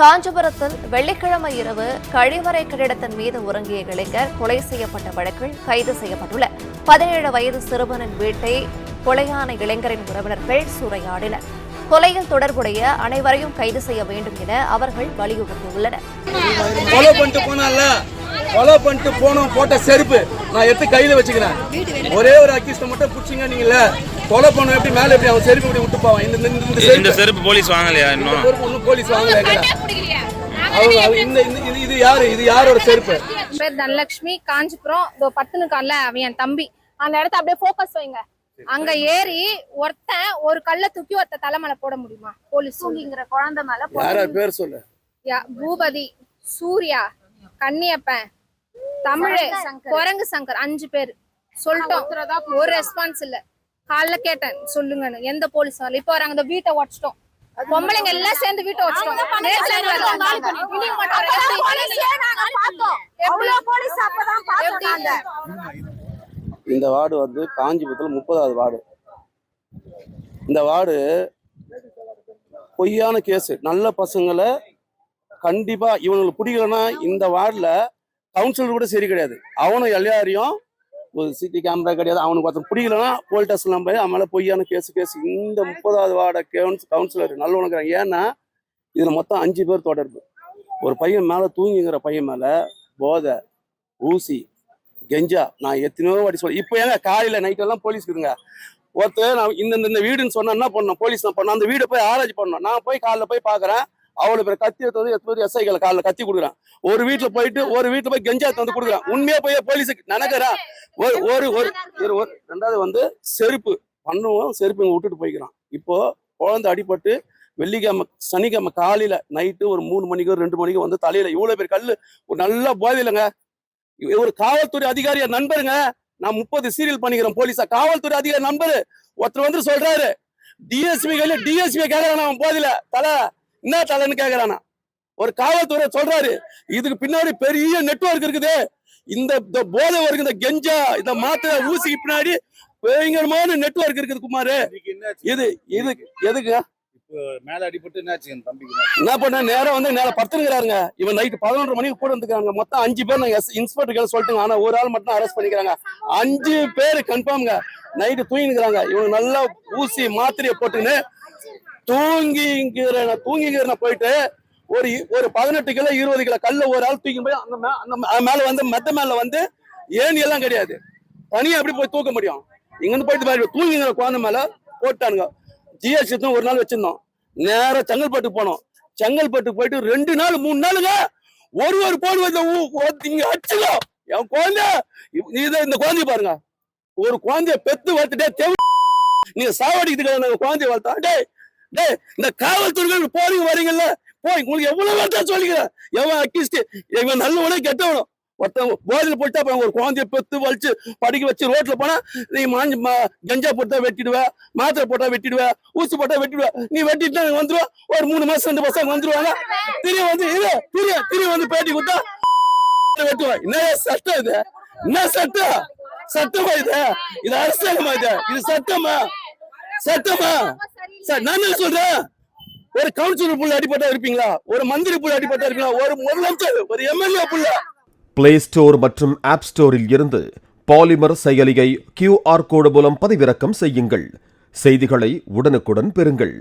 காஞ்சிபுரத்தில் வெள்ளிக்கிழமை இரவு கழிவறை கட்டிடத்தின் மீது உறங்கிய இளைஞர் கொலை செய்யப்பட்ட வழக்கில் கைது செய்யப்பட்டுள்ள பதினேழு வயது சிறுவனின் வீட்டை கொலையான இளைஞரின் உறவினர்கள் சூறையாடினர். கொலையில் தொடர்புடைய அனைவரையும் கைது செய்ய வேண்டும் என அவர்கள் வலியுறுத்தியுள்ளனர். கொலை பண்ணிட்டு போனால கொலை பண்ணிட்டு போனோம் போட்ட செருப்பு நான் எடுத்து கையில வச்சுக்கிறேன். ஒரே ஒரு அக்கிஸ்ட மட்டும் புடிச்சிங்க நீங்கல்ல கொலை பண்ண எப்படி மேல எப்படி அவன் செருப்பு இப்படி விட்டு போவான் இந்த இந்த- செருப்பு போலீஸ் வாங்கலையா இன்னும்? செருப்பு போலீஸ் வாங்கல அவங்க அவங்க இந்த இது யாரு? இது யாரோட செருப்பு? பேர் தனலட்சுமி காஞ்சிபுரம். இதோ கால்ல அவன் என் தம்பி. அந்த இடத்த அப்படியே ஃபோக்கஸ் வைங்க. அங்க ஏறி ஒருத்தன் ஒரு கல்ல தூக்கி ஒருத்த தலைமையில போட முடியுமா? போலீஸ். தூங்கிங்கிற குழந்தை மேல யாரா? பேர் சொல்லு. யா- பூபதி சூர்யா கன்னியப்பன் தமிழ் குரங்கு சங்கர். அஞ்சு பேர். சொல்லிட்டோம். ஒரு ரெஸ்பான்ஸ் இல்ல. காலைல கேட்டேன் சொல்லுங்கன்னு. எந்த போலீஸ் வரல இப்போ வராங்க இந்த வீட்டை உடச்சிட்டோம். பொம்பளைங்க எல்லாம் சேர்ந்து வீட்டை உடச்சிட்டோம்? இந்த வார்டு வந்து காஞ்சிபுரத்தில் முப்பதாவது வார்டு. இந்த வார்டு பொய்யான கேஸ். நல்ல பசங்களை கண்டிப்பா இவங்களுக்கு பிடிக்கலன்னா இந்த வார்டில் கவுன்சிலர் கூட சரி கிடையாது. அவனும் எல்லாரையும் ஒரு சிடி கேமரா கிடையாது. அவனுக்கு ஒருத்தன் பிடிக்கலன்னா போலீஸ் போய் அவன் மேலே பொய்யான கேஸ் கேஸ் இந்த முப்பதாவது வார்டை கவுன்சிலர் நல்லவனுக்குறாங்க ஏன்னா இதில் மொத்தம் அஞ்சு பேர் தொடர்பு. ஒரு பையன் மேல தூங்கிங்கிற பையன் மேல போதை ஊசி கெஞ்சா நான் எத்தனையோ வாட்டி சொல்ல இப்போ ஏங்க காலையில் நைட்டெல்லாம் போலீஸ் இருக்குங்க ஒருத்தர் நான் இந்த இந்த- வீடுன்னு சொன்னால் என்ன பண்ணணும்? போலீஸ் நான் பண்ணணும். அந்த வீடை போய் ஆராய்ச்சி பண்ணோம் நான் போய் காலைல போய் பார்க்கறேன் அவ்வளவு பேர் கத்தி எடுத்து வந்து எத்தனை எஸ்ஐகள் காலில் கத்தி கொடுக்குறான். ஒரு வீட்டுல போயிட்டு ஒரு வீட்டுல போய் கெஞ்சா தந்து வந்து கொடுக்குறேன். உண்மையா போய் போலீஸுக்கு நினைக்கிறா? ஒரு ஒரு ஒரு ஒரு- ஒரு ரெண்டாவது வந்து செருப்பு. பண்ணுவோம் செருப்பு இங்க விட்டுட்டு போய்க்கிறான். இப்போ குழந்தை அடிபட்டு வெள்ளிக்கிழமை சனிக்கிழமை காலையில நைட்டு ஒரு மூணு மணிக்கு ரெண்டு மணிக்கு வந்து தலையில இவ்வளவு பேர் கல்லு. ஒரு நல்ல போதையிலங்க ஒரு காவல்துறை அதிகாரிய நண்பருங்க. நான் முப்பது சீரியல் பண்ணிக்கிறேன் போலீஸா காவல்துறை அதிகாரி நண்பரு. ஒருத்தர் வந்து சொல்றாரு. டிஎஸ்பி கையில டிஎஸ்பி கேக்குறான் அவன் போதில. தலை என்ன தலைன்னு கேக்குறானா. ஒரு காவல்துறை சொல்றாரு இதுக்கு பின்னாடி பெரிய நெட்வொர்க் இருக்குது. இந்த போதை வருது இந்த கெஞ்சா இந்த மாத்திரை ஊசிக்கு பின்னாடி பயங்கரமான நெட்வொர்க் இருக்குது குமாரு. இது இது எதுக்கு? மேல அடிபட்டு என்னாச்சு என்ன பண்ண நேரம் வந்து நேரம் படுத்துருக்காருங்க இவன் நைட்டு பதினொன்று மணிக்கு கூட வந்துக்கிறாங்க. மொத்தம் அஞ்சு பேர் நாங்க இன்ஸ்பெக்டர் சொல்லிட்டுங்க. ஆனா ஒரு ஆள் மட்டும் அரெஸ்ட் பண்ணிக்கிறாங்க. அஞ்சு பேர் கன்ஃபார்ம்ங்க நைட்டு தூங்கிக்கிறாங்க இவங்க நல்லா ஊசி மாத்திரையை போட்டுன்னு தூங்கிங்கிற தூங்கிங்கிற போயிட்டு ஒரு ஒரு பதினெட்டு கிலோ இருபது கிலோ கல்ல ஒரு ஆள் தூக்கி போய் அந்த அந்த மேல வந்து மெத்த மேல வந்து ஏணி எல்லாம் கிடையாது. தனியா எப்படி போய் தூக்க முடியும்? இங்க இருந்து போயிட்டு தூங்கிங்கிற குழந்தை மேல போட்டானுங்க. ஜிஎஸ்டி தான் ஒரு நாள் வச்சிருந்தோம். நேரம் செங்கல்பட்டு போனோம். செங்கல்பட்டு போயிட்டு ரெண்டு நாள் மூணு நாளுங்க ஒரு ஒரு போன் வந்து ஊ- இங்க அடிச்சுக்கோ என் குழந்தை இந்த குழந்தைய பாருங்க. ஒரு குழந்தைய பெத்து வளர்த்துட்டே தேவை நீங்க சாவடிக்கிறதுக்கு குழந்தைய வளர்த்தா டேய் இந்த காவல்துறைகள் போறீங்க வரீங்கல்ல? போய் உங்களுக்கு எவ்வளவு வார்த்தை சொல்லிக்கிறேன்? எவன் அக்கிஸ்ட் இவன் நல்லவனே கெட்டவனும். ஒருத்தன் போதையில போயிட்டா அப்புறம் ஒரு குழந்தைய பெத்து வலிச்சு படிக்க வச்சு ரோட்ல போனா நீ மாஞ்சி மா- கஞ்சா போட்டா வெட்டிடுவ மாத்திரை போட்டா வெட்டிடுவ ஊசி போட்டா வெட்டிடுவ நீ வெட்டிட்டு வந்துருவா? ஒரு மூணு மாசம் ரெண்டு பசங்க வந்துருவாங்க. திரும்பி வந்து இது திரும்பி திரும்பி வந்து பேட்டி கொடுத்தா வெட்டுவேன். என்ன சட்டம் இது? என்ன சட்டம்? சட்டமா இது? இது அரசியலமா இது? இது சட்டமா? சட்டமா? சார் நான் என்ன சொல்றேன்? ஒரு கவுன்சிலர் புள்ள அடிபட்டா இருப்பீங்களா? ஒரு மந்திரி புள்ள அடிபட்டா இருப்பீங்களா? ஒரு முதலமைச்சர் ஒரு எம்எல்ஏ புள்ள. பிளே ஸ்டோர் மற்றும் ஆப் ஸ்டோரில் இருந்து பாலிமர் செயலியை கியூஆர் கோடு மூலம் பதிவிறக்கம் செய்யுங்கள். செய்திகளை உடனுக்குடன் பெறுங்கள்.